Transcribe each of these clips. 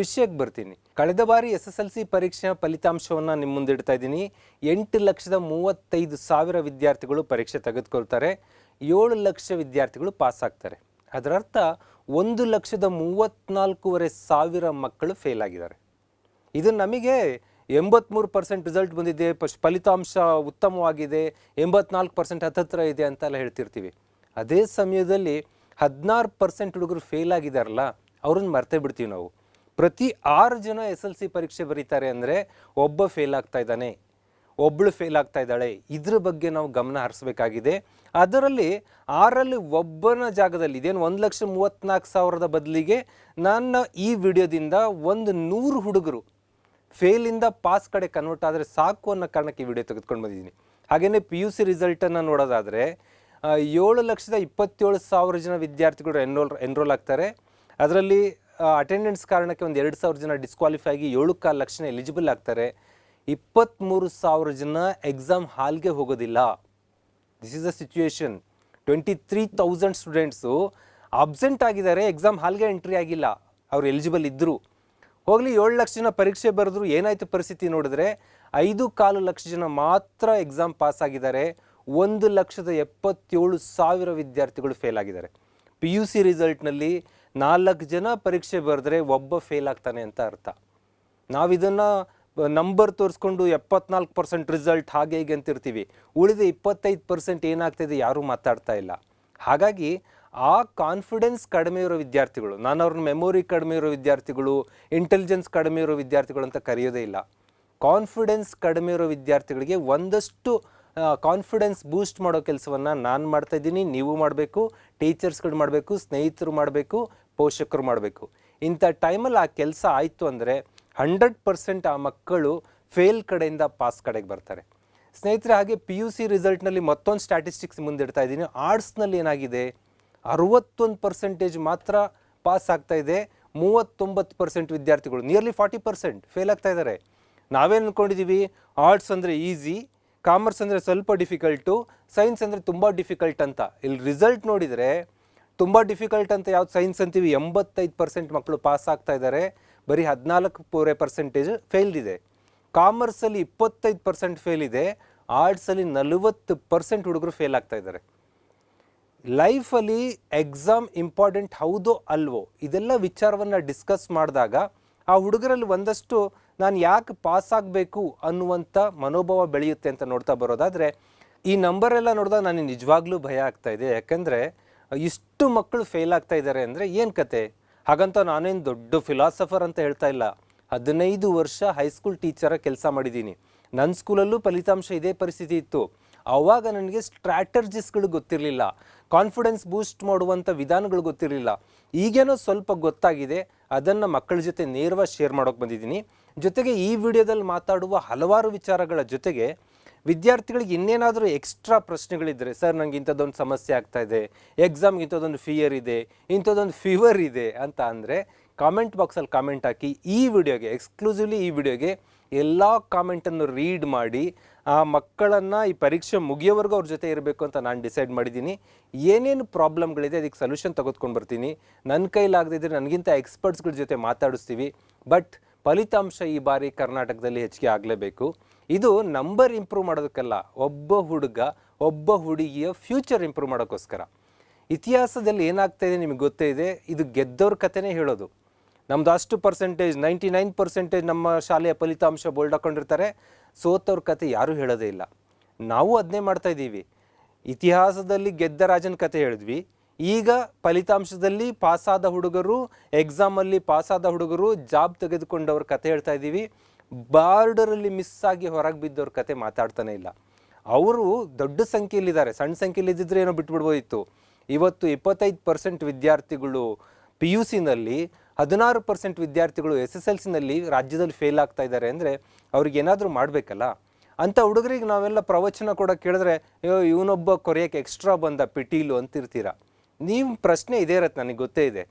ವಿಷಯಕ್ಕೆ ಬರ್ತೀನಿ. ಕಳೆದ ಬಾರಿ ಎಸ್ ಎಸ್ ಎಲ್ ಸಿ ಪರೀಕ್ಷೆಯ ಫಲಿತಾಂಶವನ್ನು ನಿಮ್ಮ ಮುಂದಿಡ್ತಾ ಇದ್ದೀನಿ. ಎಂಟು ಲಕ್ಷದ ಮೂವತ್ತೈದು ಸಾವಿರ ವಿದ್ಯಾರ್ಥಿಗಳು ಪರೀಕ್ಷೆ ತೆಗೆದುಕೊಳ್ತಾರೆ. ಏಳು ಲಕ್ಷ ವಿದ್ಯಾರ್ಥಿಗಳು ಪಾಸ್ ಆಗ್ತಾರೆ. ಅದರರ್ಥ ಒಂದು ಲಕ್ಷದ ಮೂವತ್ತ್ನಾಲ್ಕೂವರೆ ಸಾವಿರ ಮಕ್ಕಳು ಫೇಲ್ ಆಗಿದ್ದಾರೆ. ಇದು ನಮಗೆ ಎಂಬತ್ಮೂರು ಪರ್ಸೆಂಟ್ ರಿಸಲ್ಟ್ ಬಂದಿದೆ, ಪಶ್, ಫಲಿತಾಂಶ ಉತ್ತಮವಾಗಿದೆ, ಎಂಬತ್ನಾಲ್ಕು ಪರ್ಸೆಂಟ್ ಹತ್ತತ್ರ ಇದೆ ಅಂತೆಲ್ಲ ಹೇಳ್ತಿರ್ತೀವಿ. ಅದೇ ಸಮಯದಲ್ಲಿ ಹದಿನಾರು ಪರ್ಸೆಂಟ್ ಹುಡುಗರು ಫೇಲ್ ಆಗಿದಾರಲ್ಲ ಅವ್ರನ್ನ ಮರ್ತೇ ಬಿಡ್ತೀವಿ ನಾವು. ಪ್ರತಿ ಆರು ಜನ ಎಸ್ ಎಲ್ ಸಿ ಪರೀಕ್ಷೆ ಬರೀತಾರೆ ಅಂದರೆ ಒಬ್ಬ ಫೇಲ್ ಆಗ್ತಾ ಇದ್ದಾನೆ ಒಬ್ಬಳು ಫೇಲ್ ಆಗ್ತಾ ಇದ್ದಾಳೆ. ಇದ್ರ ಬಗ್ಗೆ ನಾವು ಗಮನ ಹರಿಸ್ಬೇಕಾಗಿದೆ. ಅದರಲ್ಲಿ ಆರಲ್ಲಿ ಒಬ್ಬನ ಜಾಗದಲ್ಲಿ, ಇದೇನು ಒಂದು ಲಕ್ಷ ಮೂವತ್ತ್ನಾಲ್ಕು ಸಾವಿರದ ಬದಲಿಗೆ ನನ್ನ ಈ ವಿಡಿಯೋದಿಂದ ಒಂದು ನೂರು ಹುಡುಗರು ಫೇಲಿಂದ ಪಾಸ್ ಕಡೆ ಕನ್ವರ್ಟ್ ಆದರೆ ಸಾಕು ಅನ್ನೋ ಕಾರಣಕ್ಕೆ ಈ ವಿಡಿಯೋ ತೆಗೆದುಕೊಂಡು ಬಂದಿದ್ದೀನಿ. ಹಾಗೆಯೇ ಪಿ ಯು ಸಿ ರಿಸಲ್ಟನ್ನು ನೋಡೋದಾದರೆ ಏಳು ಲಕ್ಷದ ಇಪ್ಪತ್ತೇಳು ಸಾವಿರ ಜನ ವಿದ್ಯಾರ್ಥಿಗಳು ಎನ್ರೋಲ್ ಎನ್ರೋಲ್ ಆಗ್ತಾರೆ. ಅದರಲ್ಲಿ ಅಟೆಂಡೆನ್ಸ್ ಕಾರಣಕ್ಕೆ ಒಂದು ಎರಡು ಸಾವಿರ ಜನ ಡಿಸ್ಕ್ವಾಲಿಫೈ ಆಗಿ ಏಳು ಕಾಲು ಲಕ್ಷ ಎಲಿಜಿಬಲ್ ಆಗ್ತಾರೆ. ಇಪ್ಪತ್ತ್ಮೂರು ಸಾವಿರ ಜನ ಎಕ್ಸಾಮ್ ಹಾಲ್ಗೆ ಹೋಗೋದಿಲ್ಲ. This is a situation twenty three thousand students absent ಆಗಿದ್ದಾರೆ ಎಕ್ಸಾಮ್ ಹಾಲ್ಗೆ ಎಂಟ್ರಿ ಆಗಿಲ್ಲ. ಅವ್ರು ಎಲಿಜಿಬಲ್ ಇದ್ದರು ಹೋಗಲಿ, ಏಳು ಲಕ್ಷ ಜನ ಪರೀಕ್ಷೆ ಬರೆದ್ರು, ಏನಾಯಿತು ಪರಿಸ್ಥಿತಿ ನೋಡಿದ್ರೆ, ಐದು ಕಾಲು ಲಕ್ಷ ಜನ ಮಾತ್ರ ಎಕ್ಸಾಮ್ ಪಾಸ್ ಆಗಿದ್ದಾರೆ. ಒಂದು ಲಕ್ಷದ ಎಪ್ಪತ್ತೇಳು ಸಾವಿರ ವಿದ್ಯಾರ್ಥಿಗಳು ಫೇಲ್ ಆಗಿದ್ದಾರೆ. ಪಿ ಯು ಸಿ ರಿಸಲ್ಟ್ನಲ್ಲಿ ನಾಲ್ಕು ಜನ ಪರೀಕ್ಷೆ ಬರೆದ್ರೆ ಒಬ್ಬ ಫೇಲ್ ಆಗ್ತಾನೆ ಅಂತ ಅರ್ಥ. ನಾವಿದನ್ನು ನಂಬರ್ ತೋರಿಸ್ಕೊಂಡು ಎಪ್ಪತ್ನಾಲ್ಕು ಪರ್ಸೆಂಟ್ ರಿಸಲ್ಟ್ ಹಾಗೆ ಹೀಗೆ ಅಂತಿರ್ತೀವಿ. ಉಳಿದ ಇಪ್ಪತ್ತೈದು ಪರ್ಸೆಂಟ್ ಏನಾಗ್ತಿದೆ ಯಾರೂ ಮಾತಾಡ್ತಾ ಇಲ್ಲ. ಹಾಗಾಗಿ ಆ ಕಾನ್ಫಿಡೆನ್ಸ್ ಕಡಿಮೆ ಇರೋ ವಿದ್ಯಾರ್ಥಿಗಳು, ನಾನು ಅವ್ರನ್ನ ಮೆಮೊರಿ ಕಡಿಮೆ ಇರೋ ವಿದ್ಯಾರ್ಥಿಗಳು ಇಂಟೆಲಿಜೆನ್ಸ್ ಕಡಿಮೆ ಇರೋ ವಿದ್ಯಾರ್ಥಿಗಳು ಅಂತ ಕರೆಯೋದೇ ಇಲ್ಲ. ಕಾನ್ಫಿಡೆನ್ಸ್ ಕಡಿಮೆ ಇರೋ ವಿದ್ಯಾರ್ಥಿಗಳಿಗೆ ಒಂದಷ್ಟು ಕಾನ್ಫಿಡೆನ್ಸ್ ಬೂಸ್ಟ್ ಮಾಡೋ ಕೆಲಸವನ್ನು ನಾನು ಮಾಡ್ತಾ ಇದ್ದೀನಿ, ನೀವು ಮಾಡಬೇಕು ಟೀಚರ್ಸ್ಗಳು ಮಾಡಬೇಕು, ಸ್ನೇಹಿತರು ಮಾಡಬೇಕು ಪೋಷಕರು ಮಾಡಬೇಕು. ಇಂಥ ಟೈಮಲ್ಲಿ ಆ ಕೆಲಸ ಆಯಿತು ಅಂದರೆ ಹಂಡ್ರೆಡ್ ಪರ್ಸೆಂಟ್ ಆ ಮಕ್ಕಳು ಫೇಲ್ ಕಡೆಯಿಂದ ಪಾಸ್ ಕಡೆಗೆ ಬರ್ತಾರೆ. ಸ್ನೇಹಿತರೆ, ಹಾಗೆ ಪಿ ಯು ಸಿ ರಿಸಲ್ಟ್ನಲ್ಲಿ ಮತ್ತೊಂದು ಸ್ಟ್ಯಾಟಿಸ್ಟಿಕ್ಸ್ ಮುಂದಿಡ್ತಾ ಇದ್ದೀನಿ. ಆರ್ಟ್ಸ್ನಲ್ಲಿ ಏನಾಗಿದೆ? ಅರವತ್ತೊಂದು ಪರ್ಸೆಂಟೇಜ್ ಮಾತ್ರ ಪಾಸ್ ಆಗ್ತಾ ಇದೆ. ಮೂವತ್ತೊಂಬತ್ತು ಪರ್ಸೆಂಟ್ ವಿದ್ಯಾರ್ಥಿಗಳು ನಿಯರ್ಲಿ ಫಾರ್ಟಿ ಪರ್ಸೆಂಟ್ ಫೇಲ್ ಆಗ್ತಾ ಇದ್ದಾರೆ. ನಾವೇನು ಅಂದ್ಕೊಂಡಿದ್ದೀವಿ ಆರ್ಟ್ಸ್ ಅಂದರೆ ಈಸಿ, ಕಾಮರ್ಸ್ ಅಂದರೆ ಸ್ವಲ್ಪ ಡಿಫಿಕಲ್ಟು, ಸೈನ್ಸ್ ಅಂದರೆ ತುಂಬ ಡಿಫಿಕಲ್ಟ್ ಅಂತ. ಇಲ್ಲಿ ರಿಸಲ್ಟ್ ನೋಡಿದರೆ ತುಂಬ ಡಿಫಿಕಲ್ಟ್ ಅಂತ ಯಾವ್ದು ಸೈನ್ಸ್ ಅಂತೀವಿ, ಎಂಬತ್ತೈದು ಪರ್ಸೆಂಟ್ ಮಕ್ಕಳು ಪಾಸ್ ಆಗ್ತಾ ಇದ್ದಾರೆ ಬರೀ ಹದಿನಾಲ್ಕು ಪೂರೆ ಪರ್ಸೆಂಟೇಜ್ ಫೇಲ್ ಇದೆ ಕಾಮರ್ಸಲ್ಲಿ ಇಪ್ಪತ್ತೈದು ಪರ್ಸೆಂಟ್ ಫೇಲ್ ಇದೆ. ಆರ್ಟ್ಸಲ್ಲಿ ನಲವತ್ತು ಪರ್ಸೆಂಟ್ ಹುಡುಗರು ಫೇಲ್ ಆಗ್ತಾ ಇದ್ದಾರೆ ಲೈಫಲ್ಲಿ ಎಕ್ಸಾಮ್ ಇಂಪಾರ್ಟೆಂಟ್ ಹೌದೋ ಅಲ್ವೋ, ಇದೆಲ್ಲ ವಿಚಾರವನ್ನು ಡಿಸ್ಕಸ್ ಮಾಡಿದಾಗ ಆ ಹುಡುಗರಲ್ಲಿ ಒಂದಷ್ಟು ನಾನು ಯಾಕೆ ಪಾಸ್ ಆಗಬೇಕು ಅನ್ನುವಂಥ ಮನೋಭಾವ ಬೆಳೆಯುತ್ತೆ ಅಂತ ನೋಡ್ತಾ ಬರೋದಾದರೆ, ಈ ನಂಬರ್ ಎಲ್ಲ ನೋಡಿದಾಗ ನನಗೆ ನಿಜವಾಗ್ಲೂ ಭಯ ಆಗ್ತಾ ಇದೆ. ಯಾಕಂದರೆ ಇಷ್ಟು ಮಕ್ಕಳು ಫೇಲ್ ಆಗ್ತಾ ಇದ್ದಾರೆ ಅಂದರೆ ಏನು ಕತೆ? ಹಾಗಂತ ನಾನೇನು ದೊಡ್ಡ ಫಿಲಾಸಫರ್ ಅಂತ ಹೇಳ್ತಾ ಇಲ್ಲ. ಹದಿನೈದು ವರ್ಷ ಹೈಸ್ಕೂಲ್ ಟೀಚರ ಕೆಲಸ ಮಾಡಿದ್ದೀನಿ. ನನ್ನ ಸ್ಕೂಲಲ್ಲೂ ಫಲಿತಾಂಶ ಇದೇ ಪರಿಸ್ಥಿತಿ ಇತ್ತು. ಆವಾಗ ನನಗೆ ಸ್ಟ್ರಾಟರ್ಜಿಸ್ಗಳು ಗೊತ್ತಿರಲಿಲ್ಲ. ಕಾನ್ಫಿಡೆನ್ಸ್ ಬೂಸ್ಟ್ ಮಾಡುವಂಥ ವಿಧಾನಗಳು ಗೊತ್ತಿರಲಿಲ್ಲ. ಈಗೇನೋ ಸ್ವಲ್ಪ ಗೊತ್ತಾಗಿದೆ. ಅದನ್ನು ಮಕ್ಕಳ ಜೊತೆ ನೇರವಾಗಿ ಶೇರ್ ಮಾಡೋಕೆ ಬಂದಿದ್ದೀನಿ. ಜೊತೆಗೆ ಈ ವಿಡಿಯೋದಲ್ಲಿ ಮಾತಾಡುವ ಹಲವಾರು ವಿಚಾರಗಳ ಜೊತೆಗೆ ವಿದ್ಯಾರ್ಥಿಗಳಿಗೆ ಇನ್ನೇನಾದರೂ ಎಕ್ಸ್ಟ್ರಾ ಪ್ರಶ್ನೆಗಳಿದ್ದರೆ ಸರ್ ನನಗೆ ಇಂಥದ್ದೊಂದು ಸಮಸ್ಯೆ ಆಗ್ತಾ ಇದೆ ಎಕ್ಸಾಮ್ಗೆ ಇಂಥದ್ದೊಂದು ಫಿಯರ್ ಇದೆ, ಇಂಥದ್ದೊಂದು ಫೀವರ್ ಇದೆ ಅಂತ ಅಂದರೆ ಕಾಮೆಂಟ್ ಬಾಕ್ಸಲ್ಲಿ ಕಾಮೆಂಟ್ ಹಾಕಿ ಈ ವಿಡಿಯೋಗೆ ಎಕ್ಸ್ಕ್ಲೂಸಿವ್ಲಿ ಈ ವಿಡಿಯೋಗೆ ಎಲ್ಲ ಕಾಮೆಂಟನ್ನು ರೀಡ್ ಮಾಡಿ, ಆ ಮಕ್ಕಳನ್ನು ಈ ಪರೀಕ್ಷೆ ಮುಗಿಯೋವರೆಗೂ ಅವ್ರ ಜೊತೆ ಇರಬೇಕು ಅಂತ ನಾನು ಡಿಸೈಡ್ ಮಾಡಿದ್ದೀನಿ. ಏನೇನು ಪ್ರಾಬ್ಲಮ್ಗಳಿದೆ ಅದಕ್ಕೆ ಸೊಲ್ಯೂಷನ್ ತೆಗೆದುಕೊಂಡು ಬರ್ತೀನಿ. ನನ್ನ ಕೈಲಾಗದಿದ್ದರೆ ನನಗಿಂತ ಎಕ್ಸ್ಪರ್ಟ್ಸ್ಗಳ ಜೊತೆ ಮಾತಾಡಿಸ್ತೀವಿ. ಬಟ್ ಫಲಿತಾಂಶ ಈ ಬಾರಿ ಕರ್ನಾಟಕದಲ್ಲಿ ಹೆಚ್ಚಿಗೆ ಆಗಲೇಬೇಕು. ಇದು ನಂಬರ್ ಇಂಪ್ರೂವ್ ಮಾಡೋದಕ್ಕಲ್ಲ, ಒಬ್ಬ ಹುಡುಗ, ಒಬ್ಬ ಹುಡುಗಿಯ ಫ್ಯೂಚರ್ ಇಂಪ್ರೂವ್ ಮಾಡೋಕ್ಕೋಸ್ಕರ. ಇತಿಹಾಸದಲ್ಲಿ ಏನಾಗ್ತಾ ಇದೆ ನಿಮಗೆ ಗೊತ್ತೇ ಇದೆ, ಇದು ಗೆದ್ದವ್ರ ಕಥೆನೇ ಹೇಳೋದು. ನಮ್ದು ಅಷ್ಟು ಪರ್ಸೆಂಟೇಜ್ ನೈಂಟಿ ನೈನ್ ಪರ್ಸೆಂಟೇಜ್ ನಮ್ಮ ಶಾಲೆಯ ಫಲಿತಾಂಶ ಬೋಲ್ಡ್ ಹಾಕೊಂಡಿರ್ತಾರೆ, ಸೋತವ್ರ ಕತೆ ಯಾರೂ ಹೇಳೋದೇ ಇಲ್ಲ. ನಾವು ಅದನ್ನೇ ಮಾಡ್ತಾ ಇದ್ದೀವಿ. ಇತಿಹಾಸದಲ್ಲಿ ಗೆದ್ದ ರಾಜನ ಕತೆ ಹೇಳಿದ್ವಿ ಈಗ ಫಲಿತಾಂಶದಲ್ಲಿ ಪಾಸಾದ ಹುಡುಗರು ಎಕ್ಸಾಮಲ್ಲಿ ಪಾಸಾದ ಹುಡುಗರು ಜಾಬ್ ತೆಗೆದುಕೊಂಡವ್ರ ಕತೆ ಹೇಳ್ತಾ ಇದ್ದೀವಿ. ಬಾರ್ಡರಲ್ಲಿ ಮಿಸ್ ಆಗಿ ಹೊರಗೆ ಬಿದ್ದವ್ರ ಕತೆ ಮಾತಾಡ್ತಾನೆ ಇಲ್ಲ. ಅವರು ದೊಡ್ಡ ಸಂಖ್ಯೆಯಲ್ಲಿದ್ದಾರೆ. ಸಣ್ಣ ಸಂಖ್ಯೆಯಲ್ಲಿ ಇದ್ದಿದ್ರೆ ಏನೋ ಬಿಟ್ಬಿಡ್ಬೋದಿತ್ತು. ಇವತ್ತು ಇಪ್ಪತ್ತೈದು ಪರ್ಸೆಂಟ್ ವಿದ್ಯಾರ್ಥಿಗಳು ಪಿ ಯು ಸಿನಲ್ಲಿ ಹದಿನಾರು ಪರ್ಸೆಂಟ್ ವಿದ್ಯಾರ್ಥಿಗಳು ಎಸ್ ಎಸ್ ಎಲ್ ಸಿನಲ್ಲಿ ರಾಜ್ಯದಲ್ಲಿ ಫೇಲ್ ಆಗ್ತಾ ಇದ್ದಾರೆ ಅಂದರೆ ಅವ್ರಿಗೆ ಏನಾದರೂ ಮಾಡಬೇಕಲ್ಲ? ಅಂಥ ಹುಡುಗರಿಗೆ ನಾವೆಲ್ಲ ಪ್ರವಚನ ಕೂಡ ಕೇಳಿದ್ರೆ ಇವನೊಬ್ಬ ಕೊರೆಯೋಕ್ಕೆ ಎಕ್ಸ್ಟ್ರಾ ಬಂದ ಪಿಟೀಲು ಅಂತಿರ್ತೀರ? ನೀವು ಪ್ರಶ್ನೆ ಇದೇ ಇರತ್ತೆ, ನನಗೆ ಗೊತ್ತೇ ಇದೆ.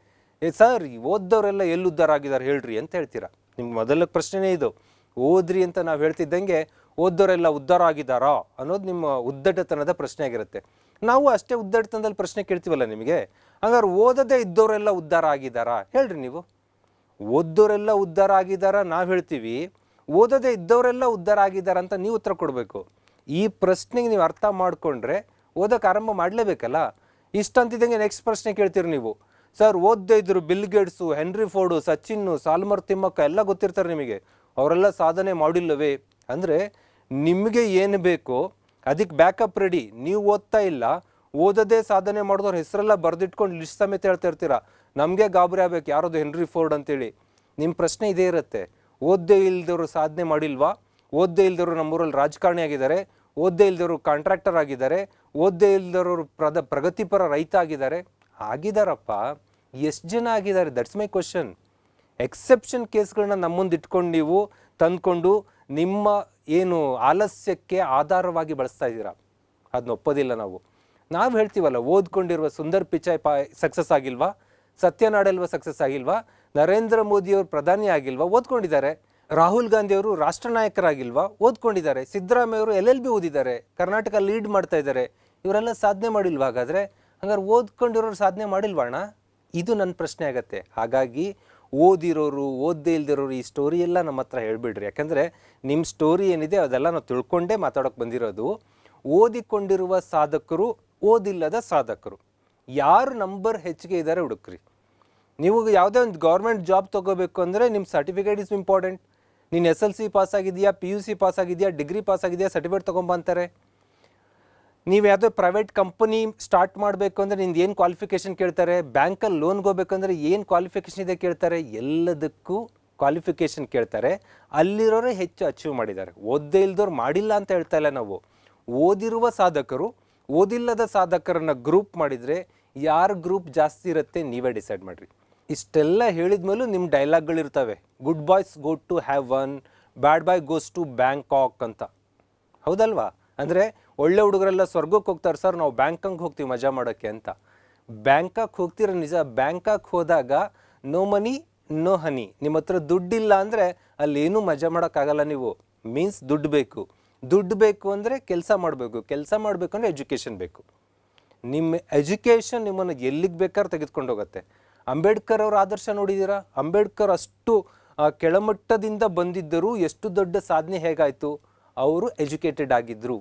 ಸರ್ ಓದ್ದವರೆಲ್ಲ ಎಲ್ಲಿ ಉದ್ಧಾರ ಆಗಿದ್ದಾರೆ ಹೇಳ್ರಿ ಅಂತ ಹೇಳ್ತೀರಾ? ನಿಮ್ಗೆ ಮೊದಲ ಪ್ರಶ್ನೆನೇ ಇದು. ಓದ್ರಿ ಅಂತ ನಾವು ಹೇಳ್ತಿದ್ದಂಗೆ ಓದ್ದವರೆಲ್ಲ ಉದ್ಧಾರ ಆಗಿದ್ದಾರಾ ಅನ್ನೋದು ನಿಮ್ಮ ಉದ್ದಟತನದ ಪ್ರಶ್ನೆ ಆಗಿರುತ್ತೆ. ನಾವು ಅಷ್ಟೇ ಉದ್ದಟತನದಲ್ಲಿ ಪ್ರಶ್ನೆ ಕೇಳ್ತೀವಲ್ಲ ನಿಮಗೆ? ಹಂಗಾರೆ ಓದದೇ ಇದ್ದವರೆಲ್ಲ ಉದ್ಧಾರ ಆಗಿದ್ದಾರಾ ಹೇಳ್ರಿ ನೀವು. ಓದ್ದೋರೆಲ್ಲ ಉದ್ಧಾರ ಆಗಿದ್ದಾರಾ ನಾವು ಹೇಳ್ತೀವಿ. ಓದದೇ ಇದ್ದವರೆಲ್ಲ ಉದ್ಧಾರ ಆಗಿದ್ದಾರ ಅಂತ ನೀವು ಉತ್ತರ ಕೊಡಬೇಕು. ಈ ಪ್ರಶ್ನೆಗೆ ನೀವು ಅರ್ಥ ಮಾಡಿಕೊಂಡ್ರೆ ಓದೋಕೆ ಆರಂಭ ಮಾಡಲೇಬೇಕಲ್ಲ? ಇಷ್ಟಂತಿದ್ದಂಗೆ ನೆಕ್ಸ್ಟ್ ಪ್ರಶ್ನೆ ಕೇಳ್ತೀರಿ ನೀವು. ಸರ್ ಓದ್ದೇ ಇದ್ರು Bill Gates, Henry Ford Sachin Salmar Thimmakka ಎಲ್ಲ ಗೊತ್ತಿರ್ತಾರೆ ನಿಮಗೆ. ಅವರೆಲ್ಲ ಸಾಧನೆ ಮಾಡಿಲ್ಲವೇ? ಅಂದರೆ ನಿಮಗೆ ಏನು ಬೇಕೋ ಅದಕ್ಕೆ ಬ್ಯಾಕಪ್ ರೆಡಿ ನೀವು ಓದ್ತಾ ಇಲ್ಲ, ಓದದೇ ಸಾಧನೆ ಮಾಡಿದವ್ರ ಹೆಸರೆಲ್ಲ ಬರೆದಿಟ್ಕೊಂಡು ಲಿಸ್ಟ್ ಸಮೇತ ಹೇಳ್ತಾ ಇರ್ತೀರಾ? ನಮಗೆ ಗಾಬರಿ ಆಗ್ಬೇಕು, ಯಾರದು ಹೆನ್ರಿ ಫೋರ್ಡ್ ಅಂತೇಳಿ. ನಿಮ್ಮ ಪ್ರಶ್ನೆ ಇದೇ ಇರುತ್ತೆ. ಓದ್ದೇ ಇಲ್ದವರು ಸಾಧನೆ ಮಾಡಿಲ್ವಾ? ಓದ್ದೇ ಇಲ್ದವರು ನಮ್ಮೂರಲ್ಲಿ ರಾಜಕಾರಣಿ ಆಗಿದ್ದಾರೆ. ಓದ್ದೇ ಇಲ್ದವರು ಕಾಂಟ್ರಾಕ್ಟರ್ ಆಗಿದ್ದಾರೆ, ಓದ್ದೇ ಇಲ್ದವರು ಪ್ರದ, ಪ್ರಗತಿಪರ ರೈತ ಆಗಿದ್ದಾರೆ. ಆಗಿದಾರಪ್ಪ ಎಷ್ಟು ಜನ ಆಗಿದ್ದಾರೆ? ದಟ್ಸ್ ಮೈ ಕ್ವಶನ್ ಎಕ್ಸೆಪ್ಷನ್ ಕೇಸ್ಗಳನ್ನ ನಮ್ಮ ಮುಂದೆ ಇಟ್ಕೊಂಡು ನೀವು ತಂದ್ಕೊಂಡು ನಿಮ್ಮ ಏನು ಆಲಸ್ಯಕ್ಕೆ ಆಧಾರವಾಗಿ ಬಳಸ್ತಾ ಇದ್ದೀರಾ? ಅದನ್ನ ಒಪ್ಪೋದಿಲ್ಲ ನಾವು. ನಾವು ಹೇಳ್ತೀವಲ್ಲ, ಓದ್ಕೊಂಡಿರುವ ಸುಂದರ್ ಪಿಚಾಯ್ ಪಾ ಸಕ್ಸಸ್ ಆಗಿಲ್ವಾ? ಸತ್ಯನಾಡೆಲ್ವ ಸಕ್ಸಸ್ ಆಗಿಲ್ವಾ? ನರೇಂದ್ರ ಮೋದಿಯವರು ಪ್ರಧಾನಿ ಆಗಿಲ್ವಾ? ಓದ್ಕೊಂಡಿದ್ದಾರೆ. ರಾಹುಲ್ ಗಾಂಧಿ ಅವರು ರಾಷ್ಟ್ರ ನಾಯಕರಾಗಿಲ್ವಾ ಓದ್ಕೊಂಡಿದ್ದಾರೆ. ಸಿದ್ದರಾಮಯ್ಯ ಅವರು ಎಲ್ ಎಲ್ ಬಿ ಓದಿದ್ದಾರೆ. ಕರ್ನಾಟಕ ಲೀಡ್ ಮಾಡ್ತಾ ಇದ್ದಾರೆ. ಇವರೆಲ್ಲ ಸಾಧನೆ ಮಾಡಿಲ್ವಾ ಹಾಗಾದ್ರೆ? ಹಂಗಾರೆ ಓದ್ಕೊಂಡಿರೋರು ಸಾಧನೆ ಮಾಡಿಲ್ವಾಣ ಇದು ನನ್ನ ಪ್ರಶ್ನೆ ಆಗತ್ತೆ. ಹಾಗಾಗಿ ಓದಿರೋರು, ಓದದೇ ಇಲ್ದಿರೋರು ಈ ಸ್ಟೋರಿ ಎಲ್ಲ ನಮ್ಮ ಹತ್ರ ಹೇಳ್ಬಿಡ್ರಿ. ಯಾಕಂದರೆ ನಿಮ್ಮ ಸ್ಟೋರಿ ಏನಿದೆ ಅದೆಲ್ಲ ನಾವು ತಿಳ್ಕೊಂಡೇ ಮಾತಾಡೋಕೆ ಬಂದಿರೋದು. ಓದಿಕೊಂಡಿರುವ ಸಾಧಕರು, ಓದಿಲ್ಲದ ಸಾಧಕರು. ಯಾರು ನಂಬರ್ ಹೆಚ್ಚಿಗೆ ಇದ್ದಾರೆ ಹುಡುಕ್ರಿ. ನೀವು ಯಾವುದೇ ಒಂದು ಗೌರ್ಮೆಂಟ್ ಜಾಬ್ ತೊಗೋಬೇಕು ಅಂದರೆ ನಿಮ್ಮ ಸರ್ಟಿಫಿಕೇಟ್ ಇಸ್ ಇಂಪಾರ್ಟೆಂಟ್ ನೀನು ಎಸ್ ಎಲ್ ಸಿ ಪಾಸ್ ಆಗಿದೆಯಾ ಪಿ ಯು ಸಿ ಪಾಸ್ ಆಗಿದೆಯಾ ಡಿಗ್ರಿ ಪಾಸ್ ಆಗಿದೆಯಾ ಸರ್ಟಿಫಿಕೇಟ್ ತೊಗೊಂಬಂತಾರೆ ನೀವು ಯಾವುದೋ ಪ್ರೈವೇಟ್ ಕಂಪನಿ ಸ್ಟಾರ್ಟ್ ಮಾಡಬೇಕು ಅಂದರೆ ನಿಂದು ಏನು ಕ್ವಾಲಿಫಿಕೇಷನ್ ಕೇಳ್ತಾರೆ? ಬ್ಯಾಂಕಲ್ಲಿ ಲೋನ್ಗೆ ಹೋಗ್ಬೇಕಂದ್ರೆ ಏನು ಕ್ವಾಲಿಫಿಕೇಷನ್ ಇದೆ ಕೇಳ್ತಾರೆ? ಎಲ್ಲದಕ್ಕೂ ಕ್ವಾಲಿಫಿಕೇಷನ್ ಕೇಳ್ತಾರೆ. ಅಲ್ಲಿರೋರು ಹೆಚ್ಚು ಅಚೀವ್ ಮಾಡಿದ್ದಾರೆ. ಓದ್ದೇ ಇಲ್ದವ್ರು ಮಾಡಿಲ್ಲ ಅಂತ ಹೇಳ್ತಾ ಇಲ್ಲ ನಾವು. ಓದಿರುವ ಸಾಧಕರು, ಓದಿಲ್ಲದ ಸಾಧಕರನ್ನು ಗ್ರೂಪ್ ಮಾಡಿದರೆ ಯಾರ ಗ್ರೂಪ್ ಜಾಸ್ತಿ ಇರುತ್ತೆ ನೀವೇ ಡಿಸೈಡ್ ಮಾಡಿರಿ. ಇಷ್ಟೆಲ್ಲ ಹೇಳಿದ ಮೇಲೂ ನಿಮ್ಮ ಡೈಲಾಗ್ಗಳಿರ್ತವೆ good boys go to heaven bad boy goes to Bangkok ಅಂತ. ಹೌದಲ್ವಾ? ಅಂದರೆ ಒಳ್ಳೆ ಹುಡುಗರೆಲ್ಲ ಸ್ವರ್ಗಕ್ಕೆ ಹೋಗ್ತಾರೆ, ಸರ್, ನಾವು ಬ್ಯಾಂಕಾಕ್ ಹೋಗ್ತೀವಿ ಮಜಾ ಮಾಡೋಕ್ಕೆ ಅಂತ. ಬ್ಯಾಂಕಾಕ್ ಹೋಗ್ತೀರ ನಿಜ? ಬ್ಯಾಂಕಾಕ್ ಹೋದಾಗ ನೋ ಮನಿ ನೋ ಹನಿ ನಿಮ್ಮ ಹತ್ರ ದುಡ್ಡಿಲ್ಲ ಅಂದರೆ ಅಲ್ಲಿ ಏನೂ ಮಜಾ ಮಾಡೋಕ್ಕಾಗಲ್ಲ ನೀವು. ಮೀನ್ಸ್ ದುಡ್ಡು ಬೇಕು. ದುಡ್ಡು ಬೇಕು ಅಂದರೆ ಕೆಲಸ ಮಾಡಬೇಕು. ಕೆಲಸ ಮಾಡಬೇಕು ಅಂದರೆ ಎಜುಕೇಷನ್ ಬೇಕು. ನಿಮ್ಮ ಎಜುಕೇಷನ್ ನಿಮ್ಮನ್ನು ಎಲ್ಲಿಗೆ ಬೇಕಾದ್ರೆ ತೆಗೆದುಕೊಂಡು ಹೋಗುತ್ತೆ. ಅಂಬೇಡ್ಕರ್ ಅವರ ಆದರ್ಶ ನೋಡಿದ್ದೀರಾ ಅಂಬೇಡ್ಕರ್ ಅಷ್ಟು ಕೆಳಮಟ್ಟದಿಂದ ಬಂದಿದ್ದರು ಎಷ್ಟು ದೊಡ್ಡ ಸಾಧನೆ ಹೇಗಾಯಿತು? ಅವರು ಎಜುಕೇಟೆಡ್ ಆಗಿದ್ದರು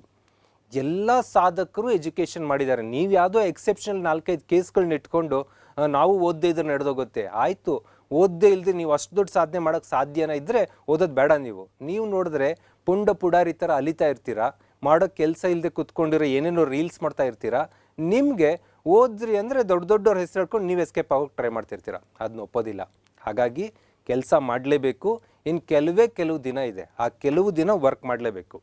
ಎಲ್ಲ ಸಾಧಕರು ಎಜುಕೇಷನ್ ಮಾಡಿದ್ದಾರೆ. ನೀವು ಯಾವುದೋ ಎಕ್ಸೆಪ್ಷನಲ್ ನಾಲ್ಕೈದು ಕೇಸ್ಗಳನ್ನ ಇಟ್ಕೊಂಡು ನಾವು ಓದದೇ ಇದ್ರೆ ನಡೆದೋಗುತ್ತೆ. ಆಯಿತು, ಓದ್ದೆ ಇಲ್ಲದೆ ನೀವು ಅಷ್ಟು ದೊಡ್ಡ ಸಾಧನೆ ಮಾಡೋಕ್ಕೆ ಸಾಧ್ಯನ ಇದ್ದರೆ ಓದೋದು ಬೇಡ ನೀವು. ನೀವು ನೋಡಿದ್ರೆ ಪುಂಡ ಪುಡಾರಿ ಥರ ಅಲಿತಾ ಇರ್ತೀರಾ? ಮಾಡೋ ಕೆಲಸ ಇಲ್ಲದೆ ಕೂತ್ಕೊಂಡಿರೋ ಏನೇನೋ ರೀಲ್ಸ್ ಮಾಡ್ತಾ ಇರ್ತೀರಾ? ನಿಮಗೆ ಓದ್ರಿ ಅಂದರೆ ದೊಡ್ಡ ದೊಡ್ಡವ್ರ ಹೆಸರು ಹೇಳ್ಕೊಂಡು ನೀವು ಎಸ್ಕೇಪ್ ಆಗೋಕ್ಕೆ ಟ್ರೈ ಮಾಡ್ತಿರ್ತೀರ. ಅದನ್ನ ಒಪ್ಪೋದಿಲ್ಲ. ಹಾಗಾಗಿ ಕೆಲಸ ಮಾಡಲೇಬೇಕು. ಇನ್ನು ಕೆಲವೇ ಕೆಲವು ದಿನ ಇದೆ. ಆ ಕೆಲವು ದಿನ ವರ್ಕ್ ಮಾಡಲೇಬೇಕು.